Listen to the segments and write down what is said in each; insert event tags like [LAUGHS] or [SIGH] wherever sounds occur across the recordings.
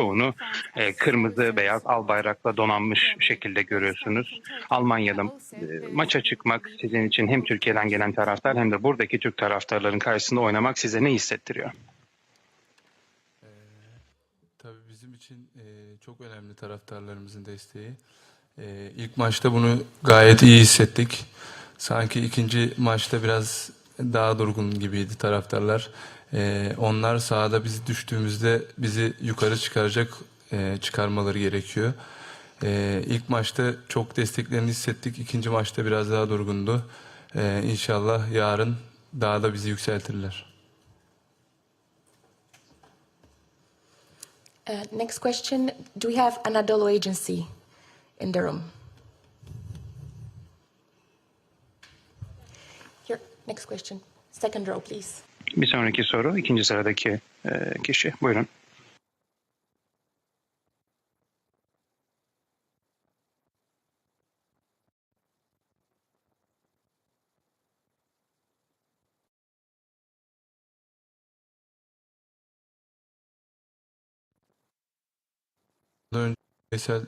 çoğunu e, kırmızı, beyaz, al bayrakla donanmış şekilde görüyorsunuz. Almanya'da e, maça çıkmak sizin için hem Türkiye'den gelen taraftar hem de buradaki Türk taraftarların karşısında oynamak size ne hissettiriyor? Tabii bizim için e, çok önemli taraftarlarımızın desteği. E, ilk maçta bunu gayet iyi hissettik. Sanki ikinci maçta biraz daha durgun gibiydi taraftarlar. E, onlar sahada biz düştüğümüzde bizi yukarı çıkaracak e, çıkarmaları gerekiyor. E, ilk maçta çok desteklerini hissettik. İkinci maçta biraz daha durgundu. E, inşallah yarın daha da bizi yükseltirler. Uh, next question. Do we have Anadolu Agency in the room? Here, next question. Second row, please. Bir sonraki soru ikinci sıradaki e, kişi. Buyurun. Bireysel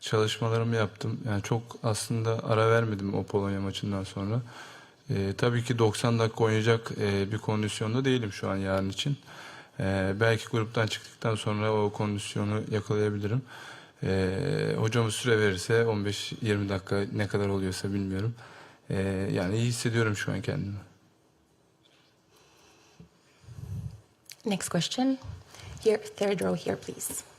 çalışmalarımı yaptım. Yani çok aslında ara vermedim o Polonya maçından sonra. Ee, tabii ki 90 dakika oynayacak e, bir kondisyonda değilim şu an yarın için. Ee, belki gruptan çıktıktan sonra o kondisyonu yakalayabilirim. Ee, hocamız süre verirse 15-20 dakika ne kadar oluyorsa bilmiyorum. Ee, yani iyi hissediyorum şu an kendimi. Next question. Here, third row here, please.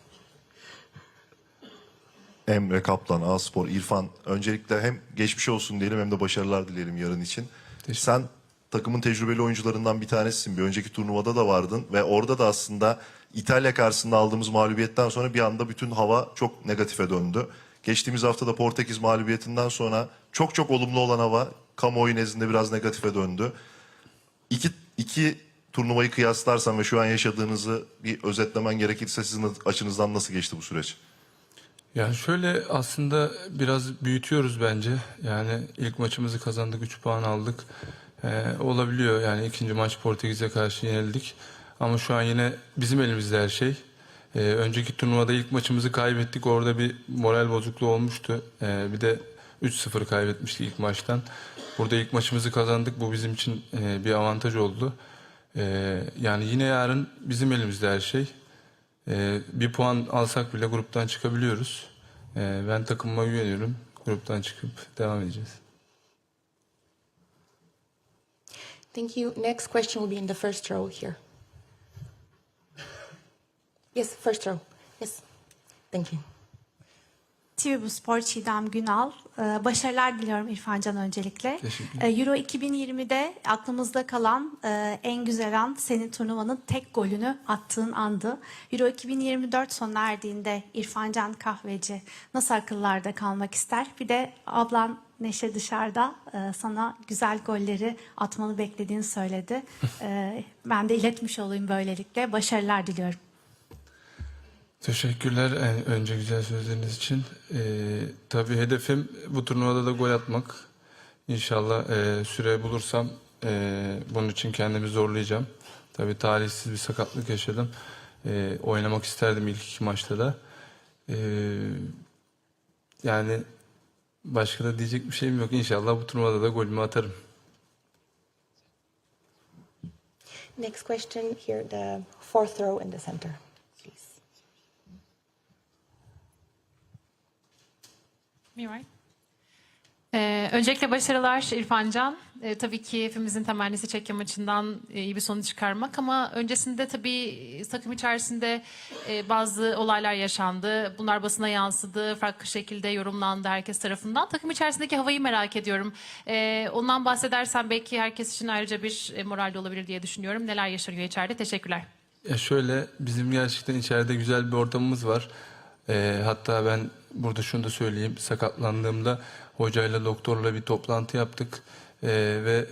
Emre Kaplan, A-Spor, İrfan. Öncelikle hem geçmiş olsun diyelim hem de başarılar dileyelim yarın için. Sen takımın tecrübeli oyuncularından bir tanesisin. Bir önceki turnuvada da vardın ve orada da aslında İtalya karşısında aldığımız mağlubiyetten sonra bir anda bütün hava çok negatife döndü. Geçtiğimiz hafta da Portekiz mağlubiyetinden sonra çok çok olumlu olan hava kamuoyu nezdinde biraz negatife döndü. İki, iki turnuvayı kıyaslarsan ve şu an yaşadığınızı bir özetlemen gerekirse sizin açınızdan nasıl geçti bu süreç? Yani şöyle aslında biraz büyütüyoruz bence. Yani ilk maçımızı kazandık, 3 puan aldık. Ee, olabiliyor yani ikinci maç Portekiz'e karşı yenildik. Ama şu an yine bizim elimizde her şey. Ee, önceki turnuvada ilk maçımızı kaybettik. Orada bir moral bozukluğu olmuştu. Ee, bir de 3-0 kaybetmiştik ilk maçtan. Burada ilk maçımızı kazandık. Bu bizim için e, bir avantaj oldu. Ee, yani yine yarın bizim elimizde her şey. Ee, bir puan alsak bile gruptan çıkabiliyoruz. Ee, ben takımıma güveniyorum. Gruptan çıkıp devam edeceğiz. Thank you. Next question will be in the first row here. Yes, first row. Yes. Thank you. TV Bu Spor Çiğdem Günal. Ee, Başarılar diliyorum İrfancan öncelikle. Ee, Euro 2020'de aklımızda kalan e, en güzel an senin turnuvanın tek golünü attığın andı. Euro 2024 sona erdiğinde İrfancan Kahveci nasıl akıllarda kalmak ister? Bir de ablan Neşe dışarıda e, sana güzel golleri atmanı beklediğini söyledi. Ee, [LAUGHS] Ben de iletmiş olayım böylelikle. Başarılar diliyorum. Teşekkürler en- önce güzel sözleriniz için. Ee, tabii hedefim bu turnuvada da gol atmak. İnşallah e, süre bulursam e, bunun için kendimi zorlayacağım. Tabii talihsiz bir sakatlık yaşadım. E, oynamak isterdim ilk iki maçta da. E, yani başka da diyecek bir şeyim yok. İnşallah bu turnuvada da golümü atarım. Next question here, the fourth row in the center, please. Miray. Ee, öncelikle başarılar İrfancan. Ee, tabii ki hepimizin temennisi Çekya maçından e, iyi bir sonuç çıkarmak ama öncesinde tabii takım içerisinde e, bazı olaylar yaşandı. Bunlar basına yansıdı, farklı şekilde yorumlandı herkes tarafından. Takım içerisindeki havayı merak ediyorum. Ee, ondan bahsedersen belki herkes için ayrıca bir e, moral olabilir diye düşünüyorum. Neler yaşanıyor içeride? Teşekkürler. Ya şöyle bizim gerçekten içeride güzel bir ortamımız var. Ee, hatta ben burada şunu da söyleyeyim. Sakatlandığımda hocayla doktorla bir toplantı yaptık. Ee, ve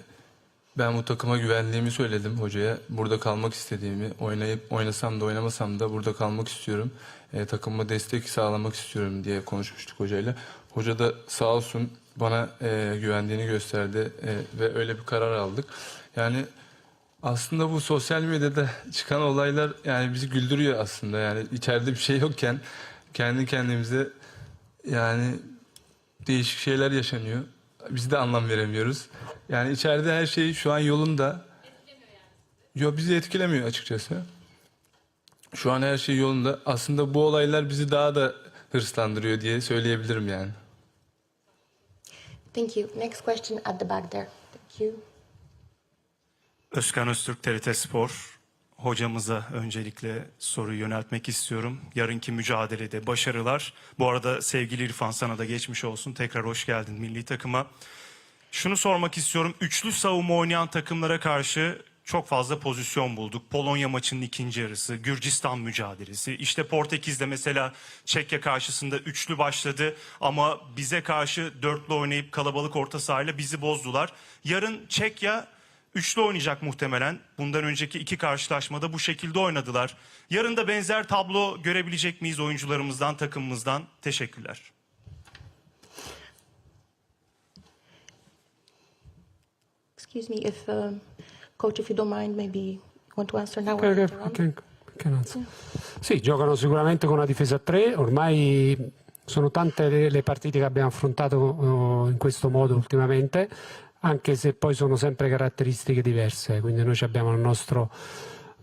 ben bu takıma güvendiğimi söyledim hocaya. Burada kalmak istediğimi, oynayıp oynasam da oynamasam da burada kalmak istiyorum. Ee, takımıma destek sağlamak istiyorum diye konuşmuştuk hocayla. Hoca da sağ olsun bana e, güvendiğini gösterdi e, ve öyle bir karar aldık. Yani Aslında bu sosyal medyada çıkan olaylar yani bizi güldürüyor aslında. Yani içeride bir şey yokken kendi kendimize yani değişik şeyler yaşanıyor. Biz de anlam veremiyoruz. Yani içeride her şey şu an yolunda. Yok bizi etkilemiyor açıkçası. Şu an her şey yolunda. Aslında bu olaylar bizi daha da hırslandırıyor diye söyleyebilirim yani. Thank you. Next question at the back there. Thank you. Özkan Öztürk TRT Spor. Hocamıza öncelikle soruyu yöneltmek istiyorum. Yarınki mücadelede başarılar. Bu arada sevgili İrfan sana da geçmiş olsun. Tekrar hoş geldin milli takıma. Şunu sormak istiyorum. Üçlü savunma oynayan takımlara karşı çok fazla pozisyon bulduk. Polonya maçının ikinci yarısı, Gürcistan mücadelesi. İşte Portekiz'de mesela Çekya karşısında üçlü başladı ama bize karşı dörtlü oynayıp kalabalık orta sahayla bizi bozdular. Yarın Çekya üçlü oynayacak muhtemelen. Bundan önceki iki karşılaşmada bu şekilde oynadılar. Yarın da benzer tablo görebilecek miyiz oyuncularımızdan, takımımızdan? Teşekkürler. Excuse me, if, um, coach, if you don't mind, maybe you want to answer now Okay, okay, okay. Sì, giocano sicuramente con una difesa a tre, ormai sono tante le, le partite che abbiamo affrontato eh, in questo modo ultimamente, anche se poi sono sempre caratteristiche diverse, quindi noi ci abbiamo il nostro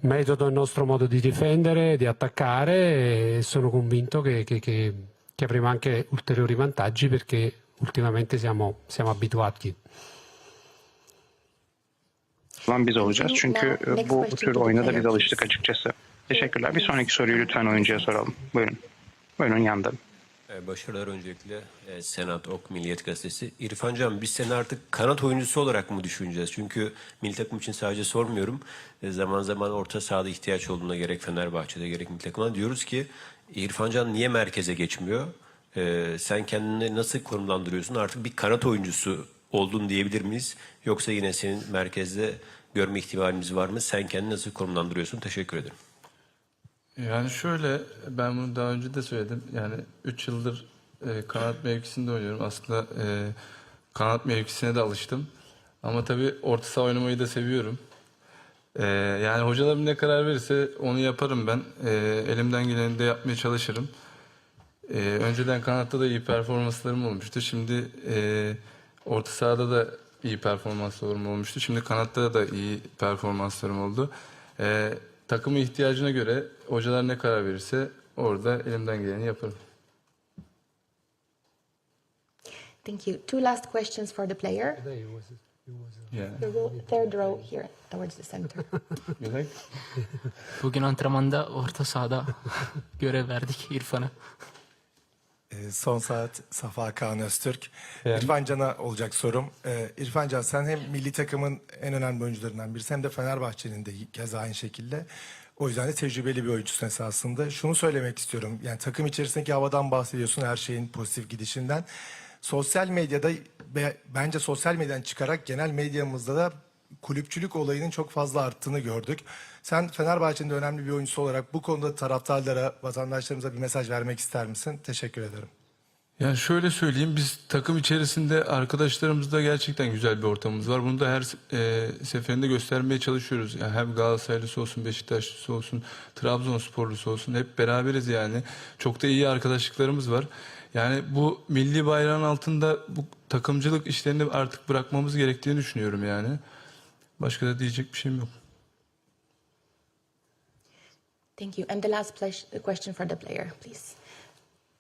metodo, il nostro modo di difendere, di attaccare e sono convinto che, che- che- che avremo anche ulteriori vantaggi perché ultimamente siamo, siamo abituati. olan biz olacağız. Çünkü bu tür oyuna da biz alıştık açıkçası. Teşekkürler. Bir sonraki soruyu lütfen oyuncuya soralım. Buyurun. Buyurun yandım. Ee, Başarılar öncelikle e, Senat Ok Milliyet Gazetesi. İrfan Can biz seni artık kanat oyuncusu olarak mı düşüneceğiz? Çünkü milli takım için sadece sormuyorum. E, Zaman zaman orta sahada ihtiyaç olduğunda gerek Fenerbahçe'de gerek milli takımda diyoruz ki İrfan Can niye merkeze geçmiyor? E, sen kendini nasıl konumlandırıyorsun? Artık bir kanat oyuncusu oldun diyebilir miyiz? Yoksa yine senin merkezde görme ihtimalimiz var mı? Sen kendini nasıl konumlandırıyorsun? Teşekkür ederim. Yani şöyle ben bunu daha önce de söyledim. Yani 3 yıldır e, kanat mevkisinde oynuyorum. Aslında e, kanat mevkisine de alıştım. Ama tabii orta saha oynamayı da seviyorum. E, yani hocalarım ne karar verirse onu yaparım ben. E, elimden geleni de yapmaya çalışırım. E, önceden kanatta da iyi performanslarım olmuştu. Şimdi e, orta sahada da iyi performanslarım olmuştu. Şimdi kanatta da iyi performanslarım oldu. E, takımın ihtiyacına göre hocalar ne karar verirse orada elimden geleni yaparım. Thank you. Two last questions for the player. The row, third row here towards the center. [LAUGHS] Bugün antrenmanda orta sahada görev verdik İrfan'a. Ee, Son saat Safa Kaan Öztürk. Evet. İrfan Can'a olacak sorum. Ee, İrfan Can sen hem milli takımın en önemli oyuncularından birisi hem de Fenerbahçe'nin de keza aynı şekilde. O yüzden de tecrübeli bir oyuncusun esasında. Şunu söylemek istiyorum. Yani takım içerisindeki havadan bahsediyorsun her şeyin pozitif gidişinden. Sosyal medyada bence sosyal medyadan çıkarak genel medyamızda da kulüpçülük olayının çok fazla arttığını gördük. Sen Fenerbahçe'nin önemli bir oyuncusu olarak bu konuda taraftarlara, vatandaşlarımıza bir mesaj vermek ister misin? Teşekkür ederim. Yani şöyle söyleyeyim biz takım içerisinde arkadaşlarımızda gerçekten güzel bir ortamımız var. Bunu da her e, seferinde göstermeye çalışıyoruz. Yani hem Galatasaraylısı olsun, Beşiktaşlısı olsun, Trabzonsporlusu olsun hep beraberiz yani. Çok da iyi arkadaşlıklarımız var. Yani bu milli bayrağın altında bu takımcılık işlerini artık bırakmamız gerektiğini düşünüyorum yani. Başka da diyecek bir şeyim yok. Thank you. And the last question for the player, please.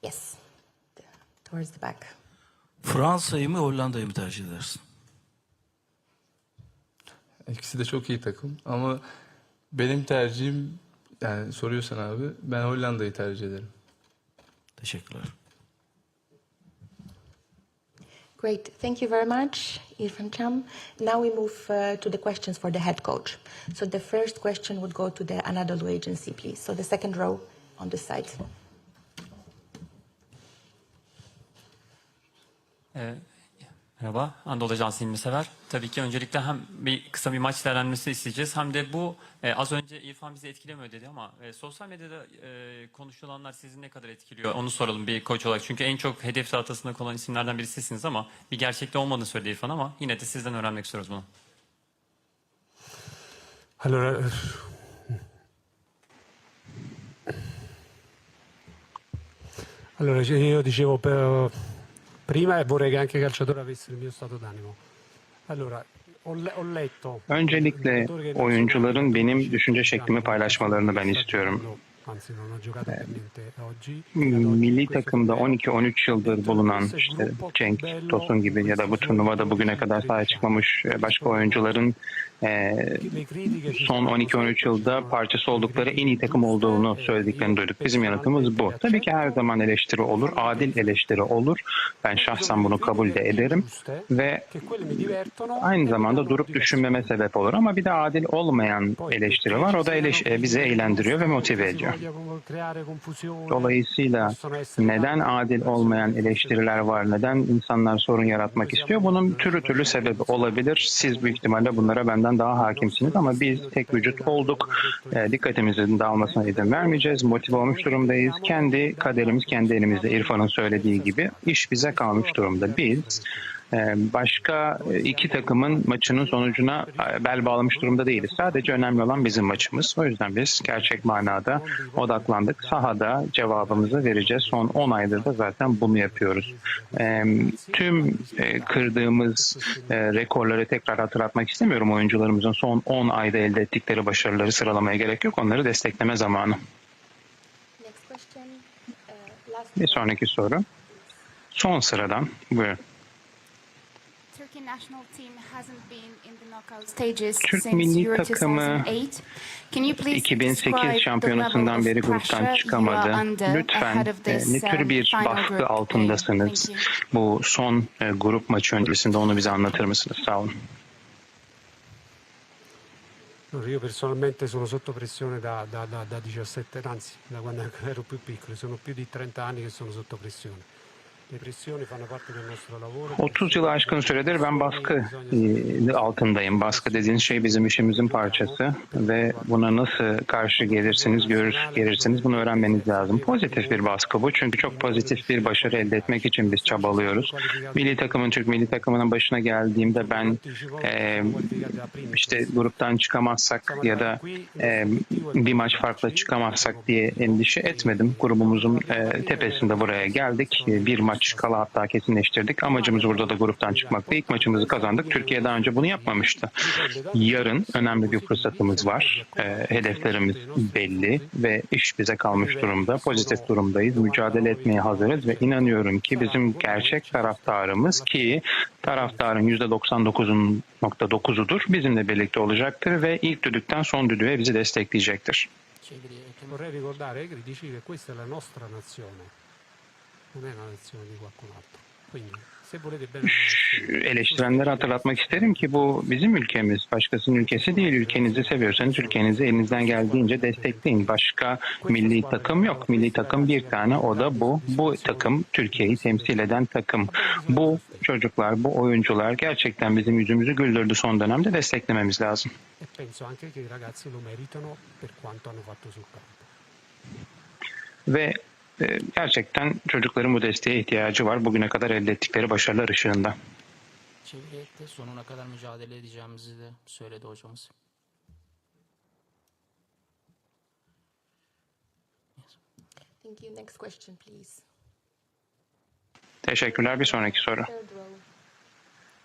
Yes, towards the back. Fransa'yı mı Hollanda'yı mı tercih edersin? İkisi de çok iyi takım ama benim tercihim yani soruyorsan abi ben Hollanda'yı tercih ederim. Teşekkürler. Great. Thank you very much, Irfan Cham. Now we move uh, to the questions for the head coach. So the first question would go to the Anadolu agency, please. So the second row on the side. Ee, merhaba, Anadolu Ajansı İlmi Sever. Tabii ki öncelikle hem bir kısa bir maç değerlendirmesi isteyeceğiz hem de bu e, az önce İrfan bizi etkilemiyor dedi ama e, sosyal medyada e, konuşulanlar sizi ne kadar etkiliyor onu soralım bir koç olarak. Çünkü en çok hedef tahtasında kalan isimlerden birisisiniz ama bir gerçekte olmadığını söyledi İrfan ama yine de sizden öğrenmek istiyoruz bunu. Allora, allora io dicevo per- prima e vorrei che anche i calciatori avessero il mio stato d'animo. Allora, ho, le- ho letto... Öncelikle oyuncuların benim düşünce şeklimi paylaşmalarını ben istiyorum. Niente oggi. Milli takımda 12-13 yıldır bulunan işte Cenk Tosun gibi ya da bu turnuvada bugüne kadar sahaya çıkmamış e, başka oyuncuların e, son sono 12-13 yılda parçası oldukları en iyi takım olduğunu söylediklerini duyduk. Bizim yanıtımız bu. Tabii ki her zaman eleştiri olur, adil eleştiri olur. Ben şahsen bunu kabul de ederim ve aynı zamanda durup düşünmeme sebep olur. Ama bir de adil olmayan eleştiri var. O da eleş- e, bizi eğlendiriyor ve motive ediyor. Dolayısıyla neden adil olmayan eleştiriler var, neden insanlar sorun yaratmak istiyor? Bunun türlü türlü sebebi olabilir. Siz büyük ihtimalle bunlara benden daha hakimsiniz ama biz tek vücut olduk. E, dikkatimizin dağılmasına izin vermeyeceğiz. Motive olmuş durumdayız. Kendi kaderimiz kendi elimizde. İrfan'ın söylediği gibi iş bize kalmış durumda. Biz başka e, iki takımın maçının sonucuna e, bel bağlamış durumda değiliz. Sadece önemli olan bizim maçımız. O yüzden biz gerçek manada odaklandık. Sahada cevabımızı vereceğiz. Son 10 aydır da zaten bunu yapıyoruz. E, Tüm e, kırdığımız rekorları tekrar hatırlatmak istemiyorum. Oyuncularımızın son 10 ayda elde ettikleri başarıları sıralamaya gerek yok. Onları destekleme zamanı. Uh, Bir sonraki soru. Son sıradan buyurun. Türk since milli Euro takımı 2008. Can you please 2008 describe the şampiyonasından beri gruptan çıkamadı. Lütfen ahead of e, this, ne tür um, bir final baskı group altındasınız? Bu son e, grup maçı öncesinde onu bize anlatır mısınız? Sağ olun. No, Io personalmente sono sotto pressione da, da- da- da 17, anzi da quando [LAUGHS] ero più piccolo, sono più di 30 anni che sono sotto pressione. 30 yılı aşkın süredir ben baskı e, altındayım. Baskı dediğiniz şey bizim işimizin parçası ve buna nasıl karşı gelirsiniz, görür gelirsiniz bunu öğrenmeniz lazım. Pozitif bir baskı bu çünkü çok pozitif bir başarı elde etmek için biz çabalıyoruz. Milli takımın, Türk milli takımının başına geldiğimde ben e, işte gruptan çıkamazsak ya da e, bir maç farklı çıkamazsak diye endişe etmedim. Grubumuzun e, tepesinde buraya geldik. E, Bir maç kala hatta kesinleştirdik. Amacımız burada da gruptan çıkmaktı. İlk maçımızı kazandık. Türkiye daha önce bunu yapmamıştı. Yarın önemli bir fırsatımız var. E, hedeflerimiz belli ve iş bize kalmış durumda. Pozitif durumdayız. Mücadele etmeye hazırız ve inanıyorum ki bizim gerçek taraftarımız ki taraftarın %99'udur. Bizimle birlikte olacaktır ve ilk düdükten son düdüğe bizi destekleyecektir. Vorrei ricordare, Egri, dici che questa è la nostra nazione, non è la nazione di qualcun altro. Quindi, se volete bene Eleştirenlere hatırlatmak isterim ki bu bizim ülkemiz, başkasının ülkesi değil. Ülkenizi seviyorsanız ülkenizi elinizden geldiğince destekleyin. Başka milli takım yok. Milli takım bir tane o da bu. Bu takım Türkiye'yi temsil eden takım. Bu çocuklar, bu oyuncular gerçekten bizim yüzümüzü güldürdü son dönemde desteklememiz lazım. e. Ve gerçekten çocukların bu desteğe ihtiyacı var. Bugüne kadar elde ettikleri başarılar ışığında. Çeviriyette sonuna kadar mücadele edeceğimizi de söyledi hocamız. Thank you. Next question, please. Teşekkürler. Bir sonraki soru.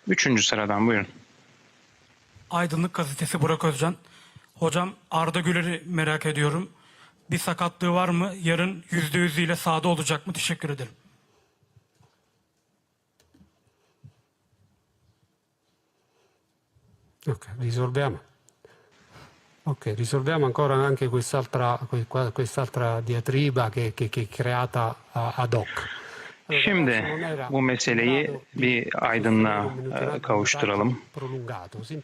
Üçüncü sıradan buyurun. Aydınlık Gazetesi Burak Özcan. Hocam Arda Güler'i merak ediyorum. Bir sakatlığı var mı? Yarın yüzde yüzüyle sahada olacak mı? Teşekkür ederim. Ok, risolviamo. Ok, risolviamo ancora anche quest'altra, que- qua- quest'altra diatriba che, che- che è creata ad hoc. Şimdi bu meseleyi bir aydınlığa e, kavuşturalım.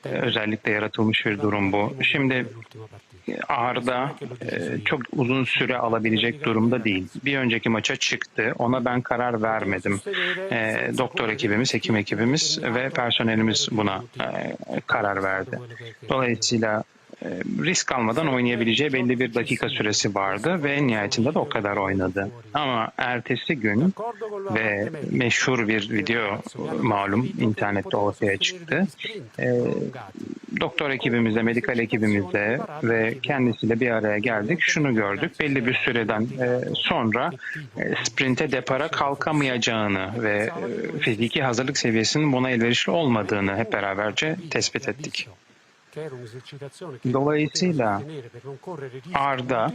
E, Özellikle yaratılmış bir durum bu. Şimdi partita. Arda e, çok uzun süre alabilecek durumda değil. Bir önceki maça çıktı. Ona ben karar vermedim. E, doktor ekibimiz, hekim ekibimiz ve personelimiz buna e, karar verdi. Dolayısıyla e, risk almadan oynayabileceği belli bir dakika süresi vardı ve en nihayetinde de o kadar oynadı. Ama ertesi gün ve meşhur bir video malum internette ortaya çıktı. E, doktor ekibimizle, medikal ekibimizle ve kendisiyle bir araya geldik. Şunu gördük. Belli bir süreden e, sonra e, sprinte depara kalkamayacağını ve e, fiziki hazırlık seviyesinin buna elverişli olmadığını hep beraberce tespit ettik. Dolayısıyla Arda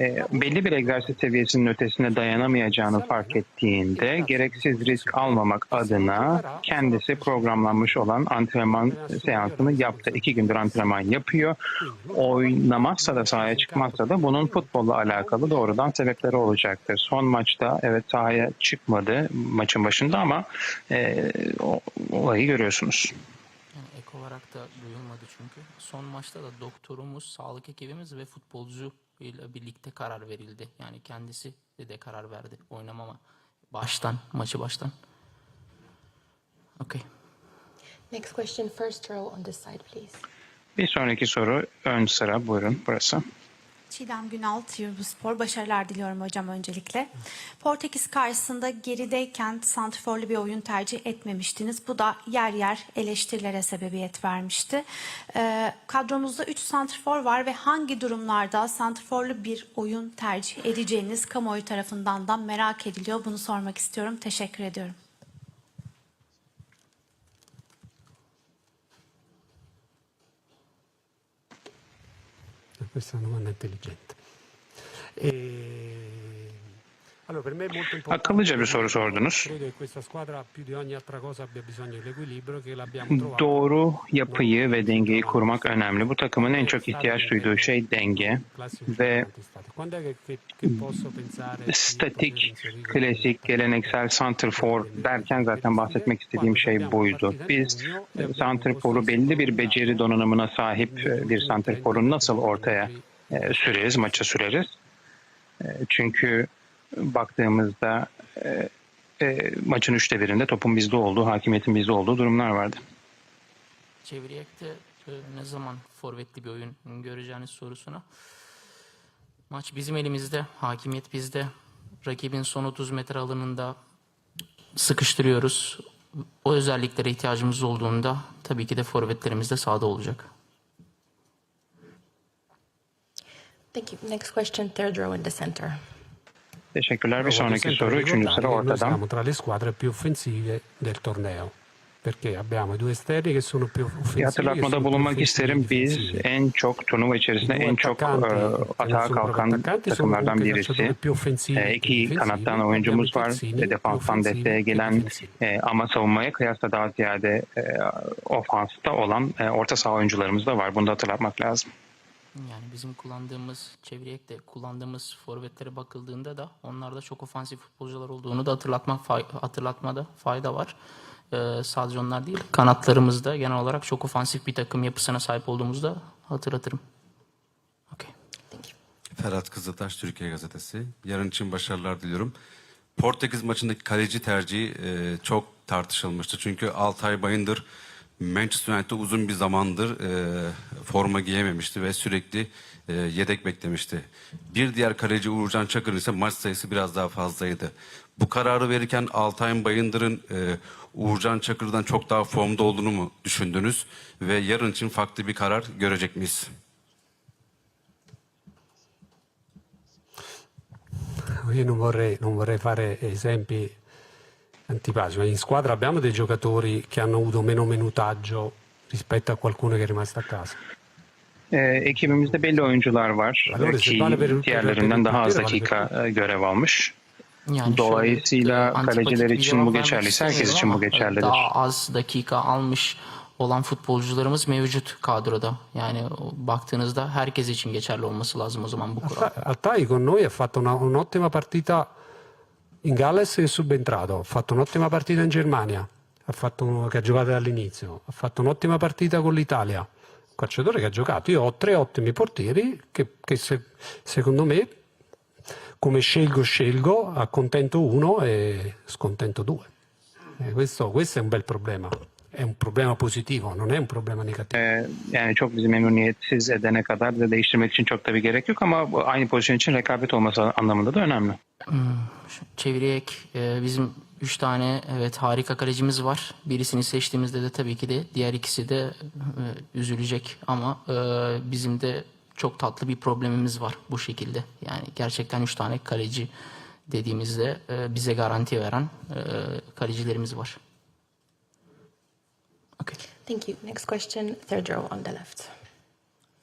e, belli bir egzersiz seviyesinin ötesine dayanamayacağını fark ettiğinde gereksiz risk almamak adına kendisi programlanmış olan antrenman seansını yaptı. İki gündür antrenman yapıyor. Oynamazsa da sahaya çıkmazsa da bunun futbolla alakalı doğrudan sebepleri olacaktır. Son maçta evet sahaya çıkmadı maçın başında ama e, olayı görüyorsunuz. Da duyulmadı çünkü. Son maçta da doktorumuz, sağlık ekibimiz ve futbolcu ile birlikte karar verildi. Yani kendisi de, de karar verdi oynamama baştan, maçı baştan. Okay. Next question, first row on this side, please. Bir sonraki soru ön sıra buyurun burası. Çiğdem Günal, Yıldız Spor. Başarılar diliyorum hocam öncelikle. Portekiz karşısında gerideyken santrforlu bir oyun tercih etmemiştiniz. Bu da yer yer eleştirilere sebebiyet vermişti. Ee, kadromuzda 3 santrfor var ve hangi durumlarda santrforlu bir oyun tercih edeceğiniz kamuoyu tarafından da merak ediliyor. Bunu sormak istiyorum. Teşekkür ediyorum. Questa è una domanda intelligente. E... Akıllıca bir soru sordunuz. Doğru yapıyı ve dengeyi kurmak önemli. Bu takımın en çok ihtiyaç duyduğu şey denge ve statik, klasik, geleneksel santrfor derken zaten bahsetmek istediğim şey buydu. Biz santrforu belli bir beceri donanımına sahip bir santrforu nasıl ortaya süreriz, maça süreriz? Çünkü baktığımızda e, e, maçın üçte birinde topun bizde olduğu, hakimiyetin bizde olduğu durumlar vardı. Çeviriyek'te e, ne zaman forvetli bir oyun göreceğiniz sorusuna. Maç bizim elimizde, hakimiyet bizde. Rakibin son 30 metre alanında sıkıştırıyoruz. O özelliklere ihtiyacımız olduğunda tabii ki de forvetlerimiz de sahada olacak. Thank you. Next question, third row in the center. Teşekkürler. Bir sonraki soru üçüncü ricordare sıra che noi ortadan. siamo tra le squadre più offensive del torneo. Perché abbiamo i due esterni che sono più offensivi. e hatırlatmada bulunmak isterim. Biz en çok turnuva içerisinde en çok e, atağa kalkan takımlardan birisi. E, iki kanattan oyuncumuz var. E, defanstan desteğe gelen e, ama savunmaya kıyasla daha ziyade e, ofansta olan e, orta saha oyuncularımız da var. Bunu da hatırlatmak lazım. Yani bizim kullandığımız, çeviriyekte kullandığımız forvetlere bakıldığında da onlarda çok ofansif futbolcular olduğunu da hatırlatmak fay- hatırlatmada fayda var. Ee, sadece onlar değil, kanatlarımızda genel olarak çok ofansif bir takım yapısına sahip olduğumuzu da hatırlatırım. Okay. Ferhat Kızıltaş, Türkiye Gazetesi. Yarın için başarılar diliyorum. Portekiz maçındaki kaleci tercihi e, çok tartışılmıştı. Çünkü Altay Bayındır Manchester United'de uzun bir zamandır e, forma giyememişti ve sürekli e, yedek beklemişti. Bir diğer kaleci Uğurcan Çakır'ın ise maç sayısı biraz daha fazlaydı. Bu kararı verirken Altay Bayındır'ın e, Uğurcan Çakır'dan çok daha formda olduğunu mu düşündünüz? Ve yarın için farklı bir karar görecek miyiz? Io non vorrei, non vorrei fare esempi antipatici, ma in squadra abbiamo dei giocatori che hanno avuto meno minutaggio rispetto a qualcuno che è rimasto a casa. E, ekibimizde belli oyuncular var Allora, se ki diğerlerinden daha az dakika e, görev almış. Yani Dolayısıyla e, kaleciler için bu geçerliyse herkes istemiyorum için bu e, geçerlidir. Daha az dakika almış olan futbolcularımız mevcut kadroda. Yani baktığınızda herkes için geçerli olması lazım o zaman bu kural. Altai con noi ha fatto una- un'ottima partita in Galles è subentrato, ha fatto un'ottima partita in Germania, ha fatto che ha giocato dall'inizio, ha fatto un'ottima partita con l'Italia. Un calciatore che ha giocato. Io ho tre ottimi portieri che, che se- secondo me, come scelgo, scelgo, accontento uno e scontento due. E questo, questo è un bel problema. È un problema positivo, non è un problema negativo. E, yani çok bizi memnuniyetsiz edene kadar da değiştirmek için çok da bir gerek yok ama aynı pozisyon için rekabet olması anlamında da önemli. Şu- çeviriyek e, bizim Üç tane evet harika kalecimiz var. Birisini seçtiğimizde de tabii ki de diğer ikisi de e, üzülecek ama e, bizim de çok tatlı bir problemimiz var bu şekilde. Yani gerçekten üç tane kaleci dediğimizde e, bize garanti veren e, kalecilerimiz var. Okay. Thank you. Next question, third row on the left.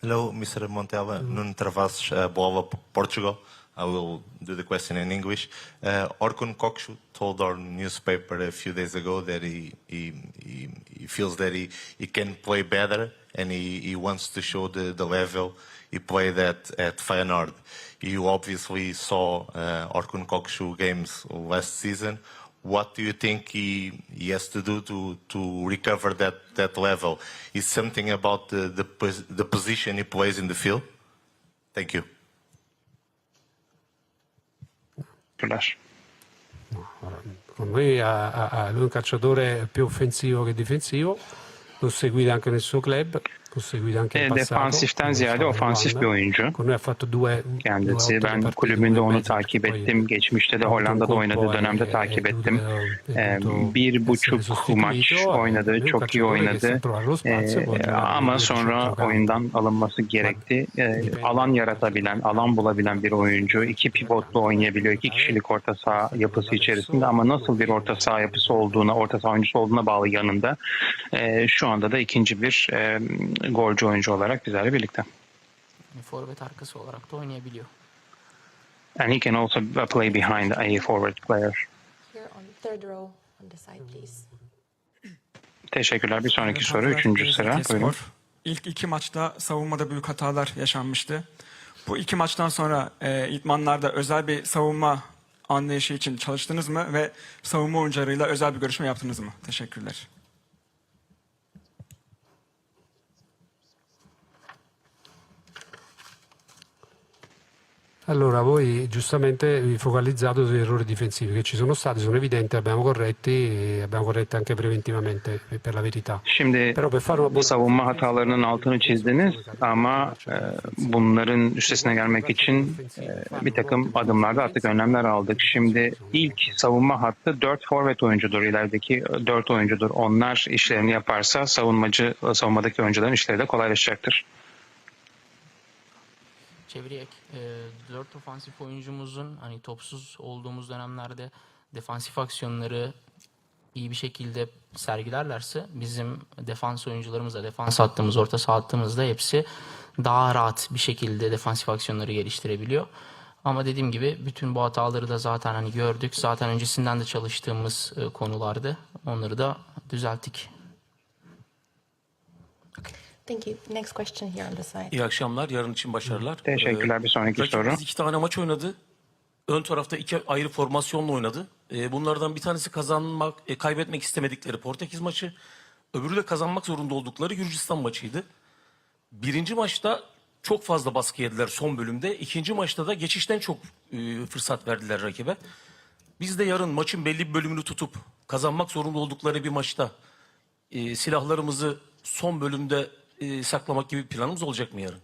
Hello, Mr. Montella. Nuno Travassos, uh, Bola, Portugal. I will do the question in English. Uh, Orkun Kokshu told our newspaper a few days ago that he, he, he, he feels that he, he can play better and he, he wants to show the, the level he played at, at Feyenoord. You obviously saw uh, Orkun Kokshu games last season. What do you think he, he has to do to, to recover that, that level? Is something about the, the, the position he plays in the field? Thank you. Teşekkürler. Con noi ha, ha- ha- lui è un calciatore più offensivo che difensivo, l'ho seguito anche nel suo club, E, defansiften ziyade ofansif bir oyuncu. Kendisi ben kulübünde onu takip ettim. Geçmişte de Hollanda'da oynadığı e- dönemde e- takip ettim. bir buçuk maç sostituito, oynadı, çok iyi oynadı. ama sonra oyundan alınması gerekti. Alan yaratabilen, alan bulabilen bir oyuncu. İki pivotlu oynayabiliyor, iki kişilik orta saha yapısı içerisinde ama nasıl bir orta saha yapısı olduğuna, orta saha oyuncusu olduğuna bağlı yanında. Şu anda da ikinci bir e, golcü oyuncu olarak bizlerle birlikte. Forvet arkası olarak da oynayabiliyor. And he can also play behind a forward player. Here on third row on the side, please. Teşekkürler. Bir sonraki soru, Hatırlar, üçüncü sıra. Buyurun. İlk iki maçta savunmada büyük hatalar yaşanmıştı. Bu iki maçtan sonra e, idmanlarda özel bir savunma anlayışı için çalıştınız mı ve savunma oyuncularıyla özel bir görüşme yaptınız mı? Teşekkürler. Allora, voi giustamente vi focalizzate sugli errori difensivi che ci sono stati, sono evidenti, abbiamo corretti e abbiamo corretti anche preventivamente per la verità. Şimdi Però per fare una buona savunma hatalarının altını çizdiniz ama e, bunların üstesine gelmek için e, bir takım adımlarda artık önlemler aldık. Şimdi ilk savunma hattı dört forvet oyuncudur. İlerideki dört oyuncudur. Onlar işlerini yaparsa savunmacı savunmadaki oyuncuların işleri de kolaylaşacaktır. Çeviriyek. E, dört ofansif oyuncumuzun hani topsuz olduğumuz dönemlerde defansif aksiyonları iyi bir şekilde sergilerlerse bizim defans oyuncularımızla defans hattımız, orta saha hattımızda hepsi daha rahat bir şekilde defansif aksiyonları geliştirebiliyor. Ama dediğim gibi bütün bu hataları da zaten hani gördük. Zaten öncesinden de çalıştığımız e, konulardı. Onları da düzelttik. Thank you. Next question here on the side. İyi akşamlar. Yarın için başarılar. Teşekkürler. Bir sonraki soru. Rakibimiz iki tane maç oynadı. Ön tarafta iki ayrı formasyonla oynadı. Ee, bunlardan bir tanesi kazanmak, e, kaybetmek istemedikleri Portekiz maçı. Öbürü de kazanmak zorunda oldukları Gürcistan maçıydı. Birinci maçta çok fazla baskı yediler son bölümde. İkinci maçta da geçişten çok e, fırsat verdiler rakibe. Biz de yarın maçın belli bir bölümünü tutup kazanmak zorunda oldukları bir maçta e, silahlarımızı son bölümde e, saklamak gibi bir planımız olacak mı yarın?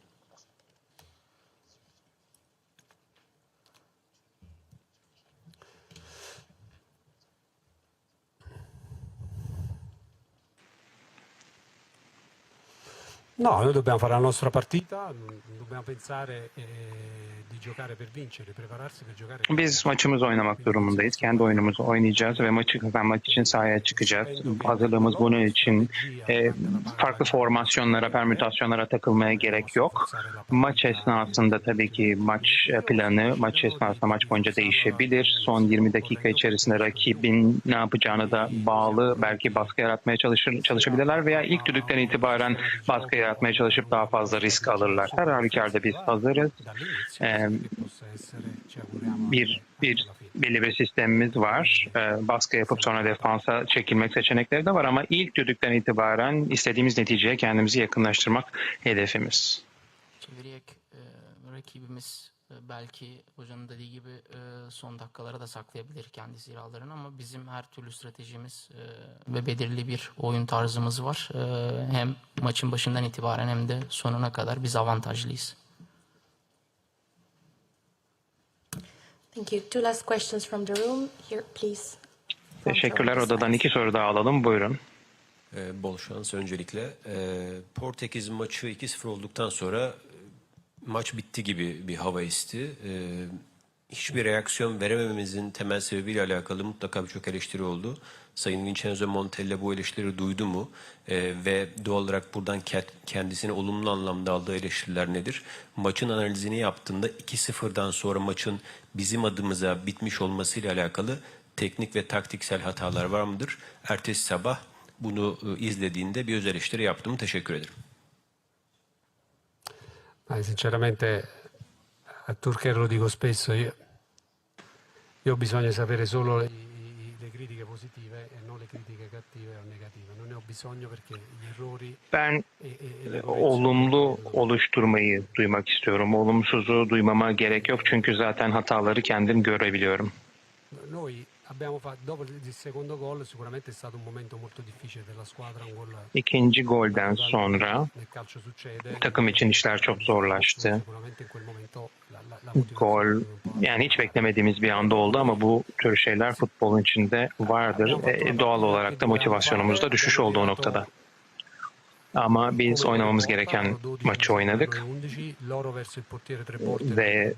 No, noi dobbiamo fare la nostra partita, dobbiamo pensare eh, Biz maçımızı oynamak durumundayız. Kendi oyunumuzu oynayacağız ve maçı kazanmak için sahaya çıkacağız. Hazırlığımız bunun için e, farklı formasyonlara, permütasyonlara takılmaya gerek yok. Maç esnasında tabii ki maç e, planı, maç esnasında maç boyunca değişebilir. Son 20 dakika içerisinde rakibin ne yapacağını da bağlı. Belki baskı yaratmaya çalışır, çalışabilirler veya ilk düdükten itibaren baskı yaratmaya çalışıp daha fazla risk alırlar. Her halükarda biz hazırız. E, bir bir bir sistemimiz var. Ee, baskı yapıp sonra defansa çekilmek seçenekleri de var ama ilk düdükten itibaren istediğimiz neticeye kendimizi yakınlaştırmak hedefimiz. Çeviriyek e, rakibimiz e, belki hocanın dediği gibi e, son dakikalara da saklayabilir kendi silahlarını ama bizim her türlü stratejimiz e, ve belirli bir oyun tarzımız var. E, hem maçın başından itibaren hem de sonuna kadar biz avantajlıyız. Thank you. Two last questions from the room. Here, please. Teşekkürler. Odadan iki soru daha alalım. Buyurun. Ee, bol şans öncelikle. Ee, Portekiz maçı 2-0 olduktan sonra e, maç bitti gibi bir hava esti. Ee, hiçbir reaksiyon veremememizin temel sebebiyle alakalı mutlaka birçok eleştiri oldu. Sayın Vincenzo Montella bu eleştirileri duydu mu? Ee, ve doğal olarak buradan ke- kendisine olumlu anlamda aldığı eleştiriler nedir? Maçın analizini yaptığında 2-0'dan sonra maçın bizim adımıza bitmiş olmasıyla alakalı teknik ve taktiksel hatalar var mıdır? Ertesi sabah bunu e, izlediğinde bir öz eleştiri yaptım. Teşekkür ederim. Ma sinceramente a Turcher lo dico spesso, io, io di sapere solo i- le critiche positive e non le critiche cattive o negative. Non ne ho bisogno perché gli errori Ben e, e- e le e, olumlu oluşturmayı duymak istiyorum. Olumsuzu duymama gerek yok çünkü zaten hataları kendim görebiliyorum. Noi fatto, dopo il secondo gol sicuramente è stato un momento molto difficile della squadra, un gol İkinci golden sonra takım için işler çok zorlaştı. Gol yani hiç beklemediğimiz bir anda oldu ama bu tür şeyler futbolun içinde vardır. E, doğal olarak da motivasyonumuzda düşüş oldu o noktada. Ama biz oynamamız gereken maçı oynadık 11, loro verso il portiere tre volte, ve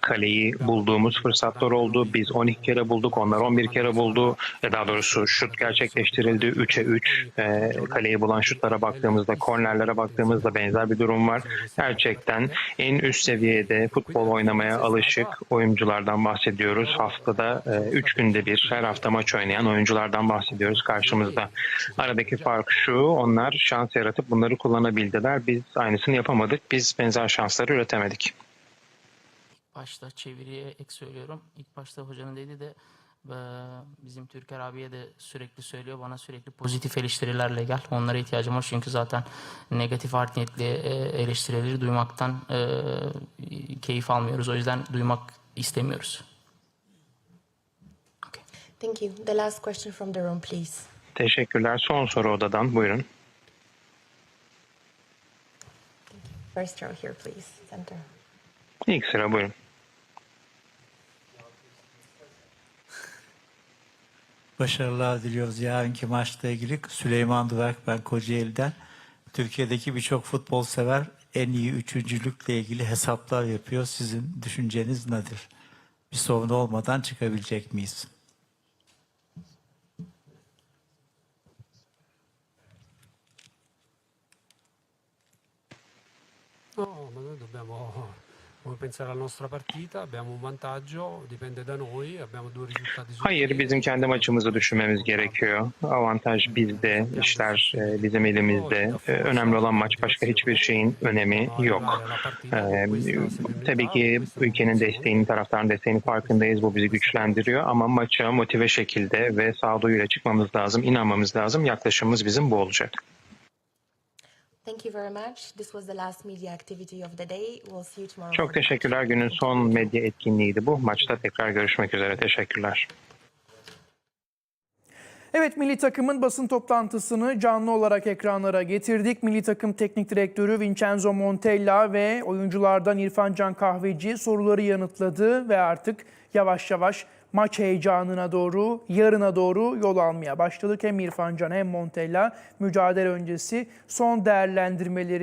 kaleyi bulduğumuz fırsatlar oldu. Biz 12 kere bulduk, onlar 11 kere buldu. E, Daha doğrusu şut gerçekleştirildi. 3'e 3 e, kaleyi bulan şutlara baktığımızda, kornerlere baktığımızda benzer bir durum var. Gerçekten en üst seviyede futbol oynamaya alışık oyunculardan bahsediyoruz. Haftada 3 günde bir, her hafta maç oynayan oyunculardan bahsediyoruz karşımızda. Aradaki fark şu, onlar şans yaratıp bunları kullanabildiler. Biz aynısını yapamadık. Biz benzer şansları üretemedik. başta çeviriye ek söylüyorum. İlk başta hocanın dediği de e, bizim Türker abiye de sürekli söylüyor. Bana sürekli pozitif eleştirilerle gel. Onlara ihtiyacım var çünkü zaten negatif art niyetli e, eleştirileri duymaktan e, keyif almıyoruz. O yüzden duymak istemiyoruz. Thank you. The last question from the room, please. Teşekkürler. Son soru odadan. Buyurun. First row here, please. Center. İlk sıra buyurun. Başarılar diliyoruz yarınki maçla ilgili. Süleyman Durak ben Kocaeli'den. Türkiye'deki birçok futbol sever en iyi üçüncülükle ilgili hesaplar yapıyor. Sizin düşünceniz nedir? Bir sorun olmadan çıkabilecek miyiz? No, ma noi dobbiamo come pensare alla nostra partita, abbiamo un vantaggio, dipende da noi, abbiamo due risultati su Hayır, bizim kendi maçımızı düşünmemiz gerekiyor. Avantaj bizde, işler bizim elimizde. Önemli olan maç, başka hiçbir şeyin önemi yok. Tabii ki ülkenin desteğini, taraftarın desteğini farkındayız. Bu bizi güçlendiriyor ama maça motive şekilde ve sağduyuyla çıkmamız lazım, inanmamız lazım. Yaklaşımımız bizim bu olacak. Thank you very much. This was the last media activity of the day. We'll see you tomorrow. Çok teşekkürler. Günün son medya etkinliğiydi bu. Maçta tekrar görüşmek üzere. Teşekkürler. Evet milli takımın basın toplantısını canlı olarak ekranlara getirdik. Milli takım teknik direktörü Vincenzo Montella ve oyunculardan İrfan Can Kahveci soruları yanıtladı ve artık yavaş yavaş maç heyecanına doğru, yarına doğru yol almaya başladık. Hem İrfan Can hem Montella mücadele öncesi son değerlendirmeleri